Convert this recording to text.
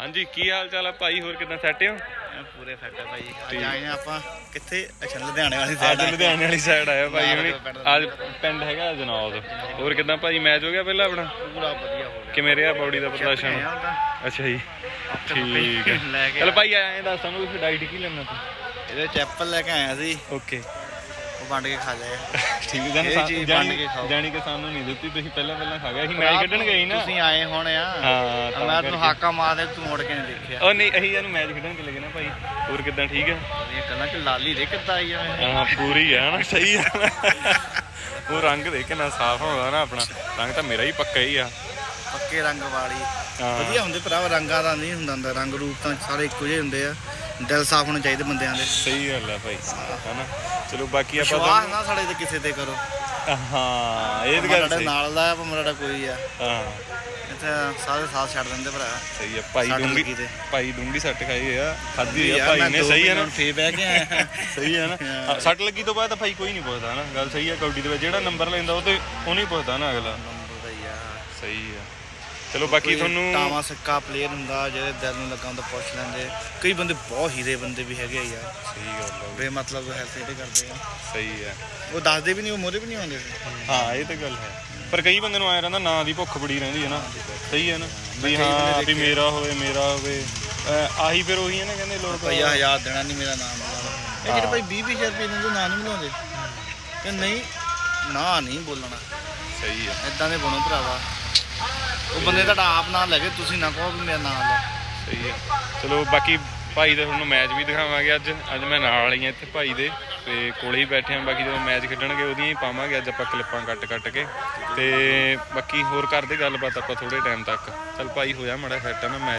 ਹਾਂਜੀ ਕੀ ਹਾਲ ਚਾਲ ਆ ਭਾਈ? ਹੋਰ ਕਿਦਾਂ? ਸੈੱਟ ਹੋ ਪੂਰੇ ਫਿੱਟ ਆ ਭਾਈ। ਅੱਜ। ਆਏ ਆ ਆਪਾਂ ਕਿੱਥੇ? ਅੱਛਾ ਲੁਧਿਆਣੇ ਵਾਲੀ ਸਾਈਡ ਲੁਧਿਆਣੇ ਵਾਲੀ ਸਾਈਡ ਆਇਆ ਭਾਈ ਹੁਣੀ। ਅੱਜ ਪਿੰਡ ਹੈਗਾ ਜਨੌਦ। ਹੋਰ ਕਿਦਾਂ ਭਾਈ? ਮੈਚ ਹੋ ਗਿਆ ਪਹਿਲਾਂ ਆਪਣਾ? ਪੂਰਾ ਵਧੀਆ ਹੋ ਗਿਆ। ਕਿਵੇਂ ਰਿਹਾ ਬੌਡੀ ਦਾ ਪ੍ਰਦਰਸ਼ਨ? ਆਏ ਆ। ਅੱਛਾ ਜੀ। ਠੀਕ ਹੈ ਚਲ ਭਾਈ ਐਂ ਦੱਸ ਸਾਨੂੰ ਤੁਸੀਂ ਡਾਈਟ ਕੀ ਲੈਣਾ ਤੂੰ? ਇਹਦੇ ਚੈਪਲ ਲੈ ਕੇ ਆਇਆ ਸੀ। ਓਕੇ ਉਹ ਵੰਡ ਕੇ ਖਾ ਲਏ ਠੀਕ ਹੈ ਇਹ ਜਾਨੀ ਚੀਜ਼ ਵੰਡ ਕੇ ਖਾਓ। ਜਾਨੀ ਕਿ ਸਾਨੂੰ ਨਹੀਂ ਦਿੱਤੀ ਤੁਸੀਂ ਪਹਿਲਾਂ ਪਹਿਲਾਂ ਖਾ ਗਏ ਅਸੀਂ ਮੈਚ ਕੱਢਣ ਗਏ ਸੀ ਨਾ। ਤੁਸੀਂ ਆਏ ਹੁਣ ਆ। ਹਾਂ, ਤਾਂ ਮੈਂ ਤੈਨੂੰ ਕਰਕੇ। ਹਾਕਾ ਮਾਰਦੇ ਤੂੰ ਮੁੜ ਕੇ ਨਹੀਂ ਦੇਖਿਆ। ਉਹ ਨਹੀਂ ਅਸੀਂ ਇਹਨੂੰ ਮੈਚ ਖੇਡਣ ਚਲੇ ਗਏ ਨਾ ਭਾਈ। ਹੋਰ ਕਿਦਾਂ ਠੀਕ ਹੈ? ਇਹ ਕਹਿੰਦਾ ਕਿ ਲਾਲੀ ਦੇ ਕਿੱਦਾਂ ਆਈ ਆ ਇਹ? ਹਾਂ ਪੂਰੀ ਹੈ ਨਾ ਸਹੀ ਹੈ ਉਹ ਰੰਗ ਦੇ ਕਿੰਨਾ ਸਾਫ਼ ਹੁੰਦਾ ਨਾ ਆਪਣਾ। ਰੰਗ ਤਾਂ ਮੇਰਾ ਹੀ ਪੱਕਾ ਹੀ ਆ। ਪੱਕੇ ਰੰਗ ਵਾਲੀ। ਹਾਂ। ਵਧੀਆ ਹੁੰਦੇ ਭਰਾ ਰੰਗਾਂ ਦਾ ਨਹੀਂ ਹੁੰਦਾ ਹੁੰਦਾ। ਰੰਗ ਰੂਪ ਤਾਂ ਸਾਰੇ ਇੱਕੋ ਜਿਹੇ ਹੁੰਦੇ ਆ। ਦਿਲ ਸਾਫ਼ ਹੋਣੇ ਚਾਹੀਦੇ ਬੰਦਿਆਂ ਦੇ। ਸਹੀ ਗੱਲ ਹੈ ਭਾਈ ਹਨਾ? ਚਲੋ ਬਾਕੀ ਆਪਾਂ ਵਿਸ਼ਵਾਸ ਨਾ ਸਾਡੇ ਤੇ ਕਿਸੇ ਤੇ ਕਰੋ। ਹਾਂ ਇਹ ਤਾਂ ਗੱਲ ਸਹੀ। ਨਾਲ ਦਾ ਆ ਭਾਵੇਂ ਤੁਹਾਡਾ ਕੋਈ ਆ। ਹਾਂ। ਇੱਥੇ ਸਾਰੇ ਸਾਥ ਛੱਡ ਦਿੰਦੇ ਭਰਾ। ਸਹੀ ਹੈ ਭਾਈ ਸੱਟ ਡੂੰਗੀ ਲੱਗੀ ਤੇ। ਭਾਈ ਡੂੰਗੀ ਸੱਟ ਖਾਈ ਆ ਖਾਦੀ ਆ ਭਾਈ ਨੇ ਸਹੀ ਹੈ ਨਾ? ਫੇਰ ਬਹਿ ਕੇ ਆਇਆ ਸਹੀ ਹੈ ਨਾ? ਹਾਂ, ਸੱਟ ਲੱਗੀ ਤੋਂ ਬਾਅਦ ਤਾਂ ਭਾਈ ਕੋਈ ਨਹੀਂ ਪੁੱਛਦਾ ਨਾ। ਗੱਲ ਸਹੀ ਹੈ ਕਬੱਡੀ ਦੇ ਵਿੱਚ ਜਿਹੜਾ ਨੰਬਰ ਲੈਂਦਾ ਉਹ ਤੇ ਉਹ ਨਹੀਂ ਪੁੱਛਦਾ ਨਾ ਅਗਲਾ। ਨੰਬਰ ਦਾ ਹੀ ਆ। ਸਹੀ ਹੈ ਚਲੋ ਬਾਕੀ ਕੋਈ ਤੁਹਾਨੂੰ ਟਾਵਾਂ ਸਿੱਕਾ ਪਲੇਅਰ ਹੁੰਦਾ ਜਿਹੜੇ ਦਿਲ ਨੂੰ ਲੱਗਾ ਹੁੰਦਾ ਪੁੱਛ ਲੈਂਦੇ। ਕਈ ਬੰਦੇ ਬਹੁਤ ਹੀਰੇ ਬੰਦੇ ਵੀ ਹੈਗੇ ਆ ਯਾਰ। ਸਹੀ ਗੱਲ ਹੈ ਬੇ ਮਤਲਬ ਹੈਲਥ ਇਹਦੇ ਕਰਦੇ ਆ। ਸਹੀ ਹੈ ਉਹ ਦੱਸਦੇ ਵੀ ਨਹੀਂ ਉਹ ਮੋਰੇ ਵੀ ਨਹੀਂ ਆਉਂਦੇ। ਹਾਂ ਇਹ ਤਾਂ ਗੱਲ ਹੈ। ਪਰ ਕਈ ਬੰਦੇ ਨੂੰ ਆਇਆ ਰਹਿੰਦਾ ਨਾਂ ਦੀ ਭੁੱਖ ਬੜੀ ਰਹਿੰਦੀ ਹੈ ਨਾ। ਸਹੀ ਹੈ ਨਾ? ਵੀ ਹਾਂ ਵੀ ਮੇਰਾ ਹੋਵੇ ਮੇਰਾ ਹੋਵੇ। ਅਹ ਆਹੀ ਫਿਰ ਉਹੀ ਹੈ ਨਾ ਕਹਿੰਦੇ ਲੋਕ। ਭਈਆ ਹਜ਼ਾਰ ਦੇਣਾ ਨਹੀਂ ਮੇਰਾ ਨਾਮ ਇਹ ਜਿਹੜੇ ਭਾਈ 20 20000 ਰੁਪਏ ਦਿੰਦੇ ਨਾਂ ਨਹੀਂ ਮਿਲਾਉਂਦੇ। ਤੇ ਨਹੀਂ ਨਾ ਨਹੀਂ ਬੋਲਣਾ। ਸਹੀ ਹੈ। ਇਦਾਂ ਦੇ ਬਣੋ ਭਰਾਵਾ। ਉਹ ਬੰਦੇ ਤੁਹਾਡਾ ਆਪ ਨਾਂ ਲੈ ਕੇ ਤੁਸੀਂ ਨਾ ਕਹੋ ਵੀ ਮੇਰਾ ਨਾਮ ਲੈ। ਸਹੀ ਹੈ। ਚਲੋ ਬਾਕੀ ਭਾਈ ਦਾ ਤੁਹਾਨੂੰ ਮੈਚ ਵੀ ਦਿਖਾਵਾਂਗੇ ਅੱਜ। ਅੱਜ ਮੈਂ ਨਾਲ ਹੀ ਆ ਇੱਥੇ ਭਾਈ ਦੇ, ਤੇ ਕੋਲੇ ਹੀ ਬੈਠੇ ਆ ਬਾਕੀ ਜਦੋਂ ਮੈਚ ਖੇਡਣਗੇ ਉਹਦੀਆਂ ਹੀ ਪਾਵਾਂਗੇ। ਅੱਜ ਆਪਾਂ ਕਲਿੱਪਾਂ ਕੱਟ ਕੱਟ ਕੇ। ਤੇ ਬਾਕੀ ਹੋਰ ਕਰਦੇ ਗੱਲਬਾਤ ਆਪਾਂ ਥੋੜੇ ਟਾਈਮ ਤੱਕ। ਚਲ ਭਾਈ ਹੋਇਆ ਮੜਾ ਸੈੱਟ ਨਾ ਮੈਚ